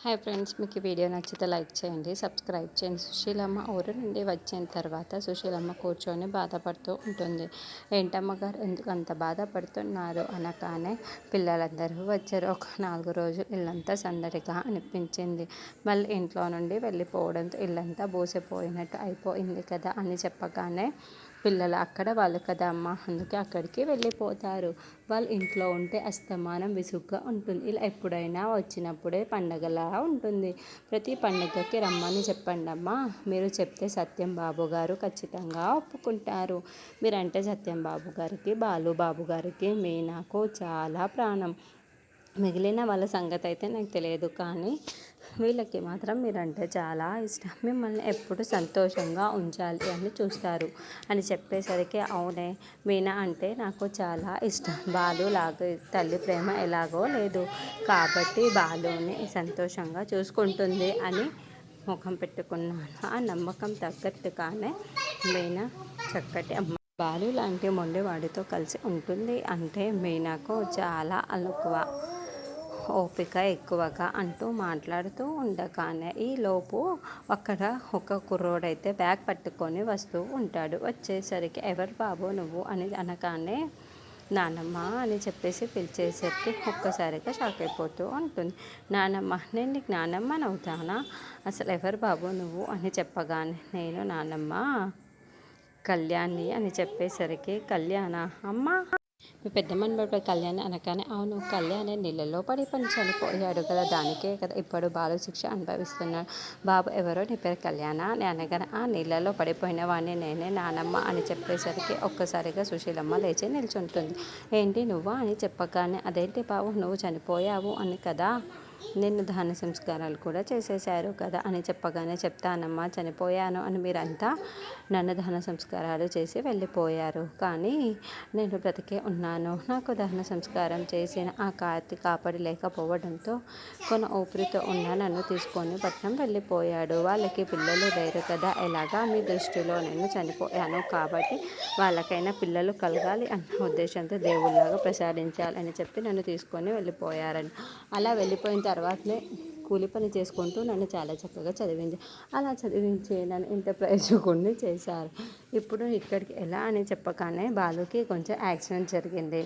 Hi friends మీకు ఈ video నచ్చితే లైక్ చేయండి సబ్స్క్రైబ్ చేయండి. సుశీలమ్మ ఊరు నుండి వచ్చిన తర్వాత సుశీలమ్మ కూర్చొని బాధపడుతూ ఉంటుంది. ఏంటమ్మ గారు ఎందుకు అంత బాధపడుతున్నారు? అనగానే పిల్లలందరూ వచ్చారు. ఒక నాలుగు రోజులు ఇల్లంతా సందడిగా అనిపించింది. మళ్ళీ ఇంట్లో నుండి వెళ్ళిపోవడంతో ఇల్లంతా బోసిపోయినట్టు అయిపోయింది కదా అని చెప్పగానే పిల్లలు అక్కడ వాళ్ళు కదా అమ్మ అందుకే అక్కడికి వెళ్ళిపోతారు. వాళ్ళు ఇంట్లో ఉంటే అస్తమానం విసుగ్గా ఉంటుంది. ఇలా ఎప్పుడైనా వచ్చినప్పుడే పండగలా ఉంటుంది. ప్రతి పండగకి రమ్మని చెప్పండి అమ్మా. మీరు చెప్తే సత్యం బాబు గారు ఖచ్చితంగా ఒప్పుకుంటారు. మీరంటే సత్యం బాబు గారికి బాలు బాబు గారికి మీనాకు చాలా ప్రాణం. మిగిలిన వాళ్ళ సంగతి అయితే నాకు తెలియదు కానీ వీళ్ళకి మాత్రం మీరంటే చాలా ఇష్టం. మిమ్మల్ని ఎప్పుడు సంతోషంగా ఉంచాలి అని చూస్తారు. అని చెప్పేసరికి అవునే మీనా అంటే నాకు చాలా ఇష్టం. బాలు లాగా తల్లి ప్రేమ ఎలాగో లేదు. కాబట్టి బాలుని సంతోషంగా చూసుకుంటుంది అని ముఖం పెట్టుకున్నాను. ఆ నమ్మకం తగ్గట్టుగానే మీనా చక్కటి అమ్మ. బాలు లాంటి మొండివాడితో కలిసి ఉంటుంది అంటే మీనాకు చాలా అలుకువ. ఓపిక ఎక్కువగా అంటూ మాట్లాడుతూ ఉండగానే ఈలోపు అక్కడ ఒక కుర్రోడైతే బ్యాగ్ పట్టుకొని వస్తూ ఉంటాడు. వచ్చేసరికి ఎవరు బాబు నువ్వు? అని అనగానే నానమ్మ అని చెప్పేసి పిలిచేసరికి ఒక్కసారిగా షాక్ అయిపోతూ ఉంటుంది. నానమ్మ నేను నీకు నానమ్మ అసలు ఎవరు బాబు నువ్వు? అని చెప్పగానే నేను నానమ్మ కళ్యాణి అని చెప్పేసరికి కళ్యాణ అమ్మ! మీ పెద్ద మనబడి కళ్యాణ్ అనగానే అవును కళ్యాణ్ నీళ్ళలో పడి పని చనిపోయాడు కదా దానికే కదా ఇప్పుడు బాలు శిక్ష అనుభవిస్తున్నాడు. బాబు ఎవరో నీ పేరు కళ్యాణ అని అనగానే ఆ నీళ్ళలో పడిపోయిన వాడిని నేనే నానమ్మ అని చెప్పేసరికి ఒక్కసారిగా సుశీలమ్మ లేచి నిల్చుంటుంది. ఏంటి నువ్వా? అని చెప్పగానే అదేంటి బాబు నువ్వు చనిపోయావు అని కదా. నిన్ను దాన సంస్కారాలు కూడా చేసేశారు కదా అని చెప్పగానే చెప్తానమ్మా చనిపోయాను అని మీరంతా నన్ను దాన సంస్కారాలు చేసి వెళ్ళిపోయారు. కానీ నేను బ్రతికే ఉన్నాను. నాకు దహన సంస్కారం చేసిన ఆ కార్తి కాపాడి లేకపోవడంతో కొన ఊపిరితో ఉన్న నన్ను తీసుకొని పట్నం వెళ్ళిపోయాడు. వాళ్ళకి పిల్లలు లేరు కదా ఎలాగా మీ దృష్టిలో నేను చనిపోయాను కాబట్టి వాళ్ళకైనా పిల్లలు కలగాలి అన్న ఉద్దేశంతో దేవుళ్ళగా ప్రసాదించాలని చెప్పి నన్ను తీసుకొని వెళ్ళిపోయారని. అలా వెళ్ళిపోయిన తర్వాతనే కూలి పని చేసుకుంటూ నన్ను చాలా చక్కగా చదివించి అలా చదివించి నన్ను ఇంత ప్రయోజకుడిని చేశారు. ఇప్పుడు ఇక్కడికి ఎలా అని చెప్పగానే బాలుకి కొంచెం యాక్సిడెంట్ జరిగింది.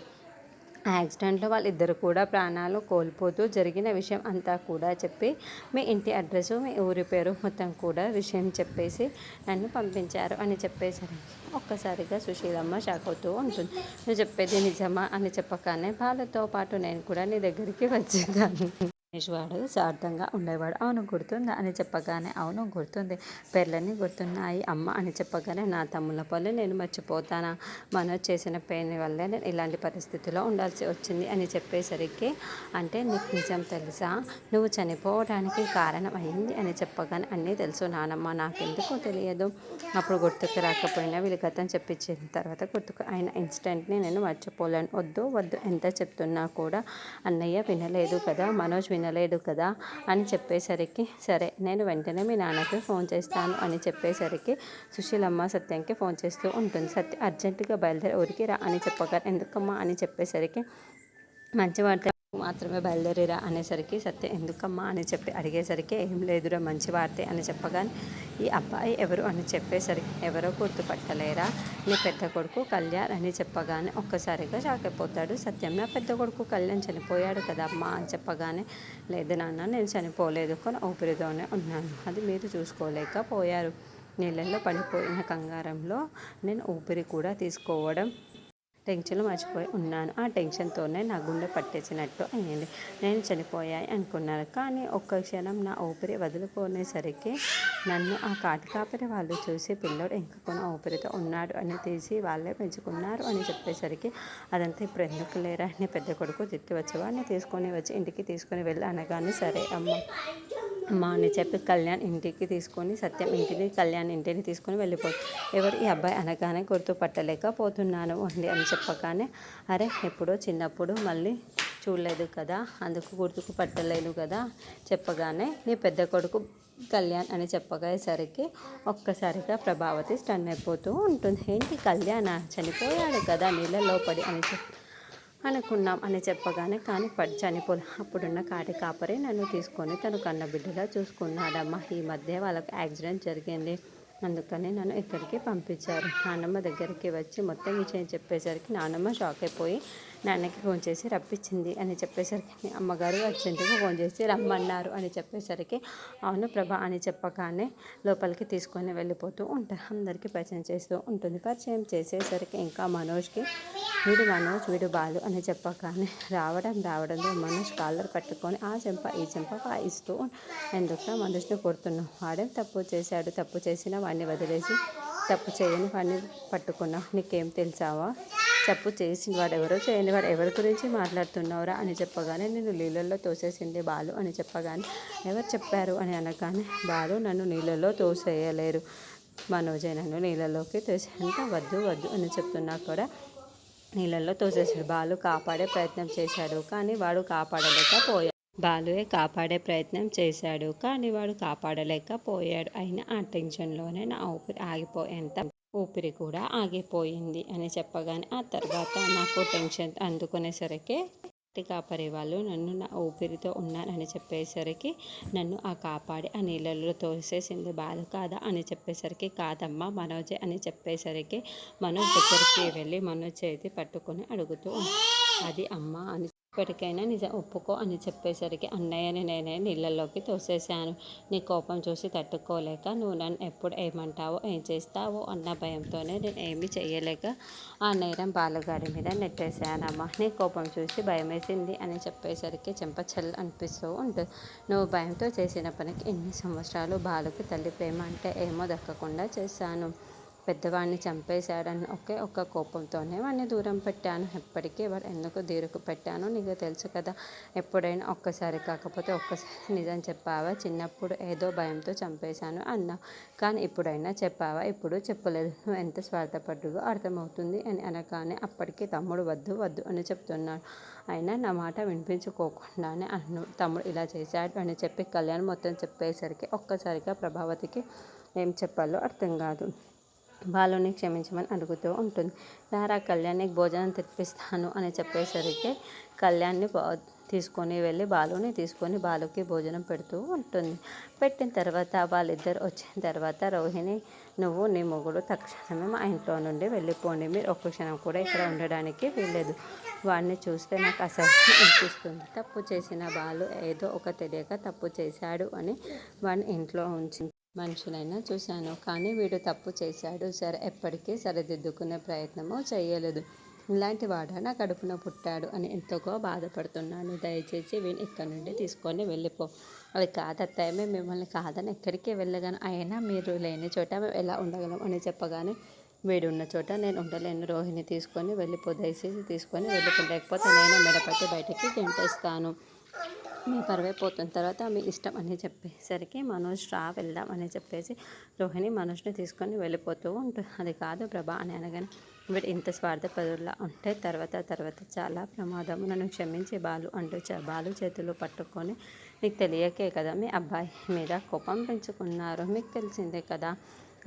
యాక్సిడెంట్లో వాళ్ళిద్దరు కూడా ప్రాణాలు కోల్పోతూ జరిగిన విషయం అంతా కూడా చెప్పి మీ ఇంటి అడ్రస్ మీ ఊరి పేరు మొత్తం కూడా విషయం చెప్పేసి నన్ను పంపించారు అని చెప్పేసరికి ఒక్కసారిగా సుశీలమ్మ షాక్ అవుతూ ఉంటుంది. నువ్వు చెప్పేది నిజమా అని చెప్పగానే వాళ్ళతో పాటు నేను కూడా నీ దగ్గరికి వచ్చేదాన్ని. వాడు స్వార్థంగా ఉండేవాడు. అవును గుర్తుందా? అని చెప్పగానే అవును గుర్తుంది. పేర్లన్నీ గుర్తున్నాయి. అమ్మ అని చెప్పగానే నా తమ్ముల పనులు నేను మర్చిపోతానా? మనోజ్ చేసిన పెయిన్ వల్లే నేను ఇలాంటి పరిస్థితిలో ఉండాల్సి వచ్చింది అని చెప్పేసరికి అంటే నీకు నిజం తెలుసా? నువ్వు చనిపోవడానికి కారణం అయింది అని చెప్పగానే అన్నీ తెలుసు నానమ్మ. నాకెందుకు తెలియదు. అప్పుడు గుర్తుకు రాకపోయినా వీళ్ళు గతం చెప్పించిన తర్వాత గుర్తుకు అయిన ఇన్సిడెంట్ని నేను మర్చిపోలేను. వద్దు వద్దు. ఎంత చెప్తున్నా కూడా అన్నయ్య వినలేదు కదా? మనోజ్ విన వినలేడు కదా అని చెప్పేసరికి సరే నేను వెంటనే మీ నాన్నకి ఫోన్ చేస్తాను అని చెప్పేసరికి సుశీలమ్మ సత్యంకి ఫోన్ చేస్తూ ఉంటుంది. సత్య అర్జెంటుగా బయలుదేరి ఊరికి రా అని చెప్పగా ఎందుకమ్మా అని చెప్పేసరికి మంచి వార్త మాత్రమే బయలుదేరిరా అనేసరికి సత్య ఎందుకమ్మా అని చెప్పి అడిగేసరికి ఏం లేదురా మంచి వార్తే అని చెప్పగానే ఈ అబ్బాయి ఎవరు అని చెప్పేసరికి ఎవరో గుర్తుపట్టలేరా? నీ పెద్ద కొడుకు కళ్యాణ్ అని చెప్పగానే ఒక్కసారిగా షాక్ అయిపోతాడు. సత్యం నా పెద్ద కొడుకు కళ్యాణ్ చనిపోయాడు కదా అమ్మా అని చెప్పగానే లేదు నాన్న నేను చనిపోలేదు. కానీ ఊపిరితోనే ఉన్నాను. అది మీరు చూసుకోలేకపోయారు నీళ్ళల్లో పడిపోయిన కంగారంలో నేను ఊపిరి కూడా తీసుకోవడం టెన్షన్ మర్చిపోయి ఉన్నాను. ఆ టెన్షన్తోనే నా గుండె పట్టేసినట్టు అయ్యింది నేను చనిపోయాయి అనుకున్నాను. కానీ ఒక్క క్షణం నా ఊపిరి వదులుకునేసరికి నన్ను ఆ కాటి కాపరి వాళ్ళు చూసి పిల్లోడు ఇంకొక ఊపిరితో ఉన్నాడు అని తీసి వాళ్ళే పెంచుకున్నారు అని చెప్పేసరికి అదంతా ఇప్పుడు ఎందుకు లేరా? అని పెద్ద కొడుకు తిట్టి వచ్చేవాడిని తీసుకొని వచ్చి ఇంటికి తీసుకొని వెళ్ళి అనగానే సరే అమ్మ. అమ్మ అని చెప్పి కళ్యాణ్ ఇంటికి తీసుకొని సత్యం ఇంటిని కళ్యాణ్ ఇంటిని తీసుకొని వెళ్ళిపోతుంది ఎవరు ఈ అబ్బాయి అనగానే గుర్తుపట్టలేకపోతున్నాను అండి అని చెప్పగానే అరే ఎప్పుడో చిన్నప్పుడు మళ్ళీ చూడలేదు కదా అందుకు గుర్తుకు పట్టలేదు కదా చెప్పగానే నీ పెద్ద కొడుకు కళ్యాణ్ అని చెప్పగేసరికి ఒక్కసారిగా ప్రభావతి స్టన్ అయిపోతూ ఉంటుంది. ఏంటి కళ్యాణ? చనిపోయాడు కదా నీళ్ళలో పడి అని చెప్పి అనుకున్నాం అని చెప్పగానే కానీ పడి చనిపోలే అప్పుడున్న కాటి కాపరే నన్ను తీసుకొని తను కన్న బిడ్డలా చూసుకున్నాడమ్మా. ఈ మధ్య వాళ్ళకు యాక్సిడెంట్ జరిగింది. అందుకని నన్ను ఇక్కడికి పంపించారు. నాన్నమ్మ దగ్గరికి వచ్చి మొత్తం విషయం చెప్పేసరికి నాన్నమ్మ షాక్ అయిపోయి నాన్నకి ఫోన్ చేసి రప్పించింది అని చెప్పేసరికి అమ్మగారు అర్జెంటుగా ఫోన్ చేసి రమ్మన్నారు అని చెప్పేసరికి అవును ప్రభా అని చెప్పగానే లోపలికి తీసుకొని వెళ్ళిపోతూ ఉంటారు. అందరికీ పరిచయం చేస్తూ ఉంటుంది. పరిచయం చేసేసరికి ఇంకా మనోజ్కి వీడు మనోజ్ వీడు బాలు అని చెప్పగానే రావడం రావడంతో మనోజ్ కాలర్ పట్టుకొని ఆ చెంప ఈ చెంప వాయిస్తూ ఎందుకు మనోజ్ని కొడుతున్నాం వాడేం తప్పు చేశాడు? తప్పు చేసిన వాడిని వదిలేసి తప్పు చేయని వాడిని పట్టుకున్నావు? నీకేం తెలిసావా? తప్పు చేసిన వాడు ఎవరో చేయని వాడు ఎవరి గురించి మాట్లాడుతున్నావురా అని చెప్పగానే నేను నీళ్ళల్లో తోసేసింది బాలు అని చెప్పగానే ఎవరు చెప్పారు అని అనగానే బాలు నన్ను నీళ్ళల్లో తోసేయలేరు. మనోజే నన్ను నీళ్ళలోకి తోసేంత వద్దు వద్దు అని చెప్తున్నా కూడా నీళ్ళల్లో తోసేసాడు బాలు కాపాడే ప్రయత్నం చేశాడు కానీ వాడు కాపాడలేకపోయాడు. బాలుయే కాపాడే ప్రయత్నం చేశాడు కానీ వాడు కాపాడలేకపోయాడు. అయినా ఆ టెన్షన్లోనే నా ఊపిరి ఆగిపోయేంత ఊపిరి కూడా ఆగిపోయింది అని చెప్పగానే ఆ తర్వాత నాకు టెన్షన్ అందుకునేసరికి కాపరి వాళ్ళు నన్ను నా ఊపిరితో ఉన్నానని చెప్పేసరికి నన్ను ఆ కాపాడి ఆ నీళ్ళలో తోసేసింది బాధ కాదా అని చెప్పేసరికి కాదమ్మా మనోజే అని చెప్పేసరికి మనోజ్ దగ్గరికి వెళ్ళి మనోజ్ చేతి పట్టుకొని అడుగుతూ అది అమ్మ అని ఇప్పటికైనా నిజం ఒప్పుకో అని చెప్పేసరికి అన్నయ్యని నేనే నీళ్ళల్లోకి తోసేశాను. నీ కోపం చూసి తట్టుకోలేక నువ్వు నన్ను ఎప్పుడు ఏమంటావో ఏం చేస్తావో అన్న భయంతోనే నేను ఏమీ చేయలేక ఆ నేరం బాలుగాడి మీద నెట్టేశానమ్మా. నీ కోపం చూసి భయం వేసింది అని చెప్పేసరికి చెంపచల్ అనిపిస్తూ ఉంటుంది నువ్వు భయంతో చేసిన పనికి ఎన్ని సంవత్సరాలు బాలుకి తల్లి ప్రేమ అంటే ఏమో దక్కకుండా చేశాను. పెద్దవాడిని చంపేశాడని ఒకే ఒక్క కోపంతోనే వాడిని దూరం పెట్టాను. ఎప్పటికీ వాడు ఎందుకు దీరుకు పెట్టాను నీకు తెలుసు కదా. ఎప్పుడైనా ఒక్కసారి కాకపోతే ఒక్కసారి నిజం చెప్పావా? చిన్నప్పుడు ఏదో భయంతో చంపేశాను అన్నా కానీ ఇప్పుడైనా చెప్పావా? ఇప్పుడు చెప్పలేదు. నువ్వు ఎంత స్వార్థపడ్డుగా అర్థమవుతుంది అని అనగానే అప్పటికి తమ్ముడు వద్దు వద్దు అని చెప్తున్నాడు. అయినా నా మాట వినిపించుకోకుండానే అన్ను తమ్ముడు ఇలా చేశాడు అని చెప్పి కళ్యాణ్ మొత్తం చెప్పేసరికి ఒక్కసారిగా ప్రభావతికి ఏం చెప్పాలో అర్థం కాదు. బాలుని క్షమించమని అడుగుతూ ఉంటుంది. దారా కళ్యాణ్కి భోజనం తెప్పిస్తాను అని చెప్పేసరికి కళ్యాణ్ని తీసుకొని వెళ్ళి బాలుని తీసుకొని బాలుకి భోజనం పెడుతూ ఉంటుంది. పెట్టిన తర్వాత వాళ్ళిద్దరు వచ్చిన తర్వాత రోహిణి నువ్వు నీ మొగుడు తక్షణమే మా ఇంట్లో నుండి వెళ్ళిపోండి. మీరు ఒక్క క్షణం కూడా ఇక్కడ ఉండడానికి వీల్లేదు. వాడిని చూస్తే నాకు అసహ్యం అనిపిస్తుంది. తప్పు చేసిన బాలు ఏదో ఒక తెలియక తప్పు చేశాడు అని వాడిని ఇంట్లో ఉంచి మనుషులైనా చూశాను. కానీ వీడు తప్పు చేశాడు. సరే ఎప్పటికీ సరిదిద్దుకునే ప్రయత్నము చేయలేదు. ఇలాంటి వాడ? నా కడుపున పుట్టాడు అని ఎంతగా బాధపడుతున్నాను. దయచేసి వీని ఇక్కడ నుండి తీసుకొని వెళ్ళిపో. అది కాదత్తాయ మేము మిమ్మల్ని కాదని ఎక్కడికి వెళ్ళగాను అయినా మీరు లేని చోట మేము ఎలా ఉండగలం అని చెప్పగానే వీడు ఉన్న చోట నేను ఉండలేను. రోహిణి తీసుకొని వెళ్ళిపో. దయచేసి తీసుకొని వెళ్ళిపో. లేకపోతే నేను మెడపట్టి బయటికి గెంటేస్తాను. మేము పరివైపోతున్న తర్వాత మీ ఇష్టం అని చెప్పేసరికి మనోజ్ రా వెళ్దాం అని చెప్పేసి రోహిణి మనోజ్ని తీసుకొని వెళ్ళిపోతూ ఉంటుంది అది కాదు ప్రభా అని అనగానే వీడు ఇంత స్వార్థపరులా ఉంటే తర్వాత తర్వాత చాలా ప్రమాదం. నన్ను క్షమించి బాలు అంటూ బాలు చేతులు పట్టుకొని మీకు తెలియకే కదా మీ అబ్బాయి మీద కోపం పెంచుకున్నారు. మీకు తెలిసిందే కదా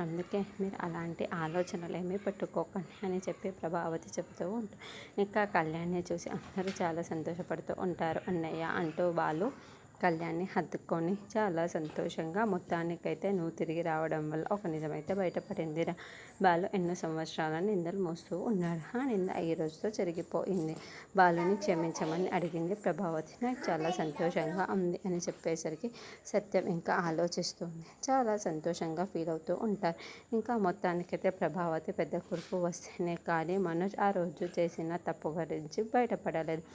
అందుకే మీరు అలాంటి ఆలోచనలు ఏమీ పెట్టుకోకండి అని చెప్పి ప్రభావతి చెబుతూ ఉంటారు ఇంకా కళ్యాణ్ని చూసి అందరూ చాలా సంతోషపడుతూ ఉంటారు అన్నయ్య అంటూ వాళ్ళు కళ్యాణ్ని హత్తుకొని చాలా సంతోషంగా మొత్తానికైతే నువ్వు తిరిగి రావడం వల్ల ఒక నిజమైతే బయటపడింది బాలు ఎన్నో సంవత్సరాల నిందలు మోస్తూ ఉన్నాడు. ఆ నింద ఈ రోజుతో జరిగిపోయింది బాలుని క్షమించమని అడిగింది ప్రభావతి. నాకు చాలా సంతోషంగా ఉంది అని చెప్పేసరికి సత్యం ఇంకా ఆలోచిస్తుంది. చాలా సంతోషంగా ఫీల్ అవుతూ ఉంటారు. ఇంకా మొత్తానికైతే ప్రభావతి పెద్ద కొడుకు వస్తేనే కానీ మనోజ్ ఆ రోజు చేసిన తప్పు గురించి బయటపడలేదు.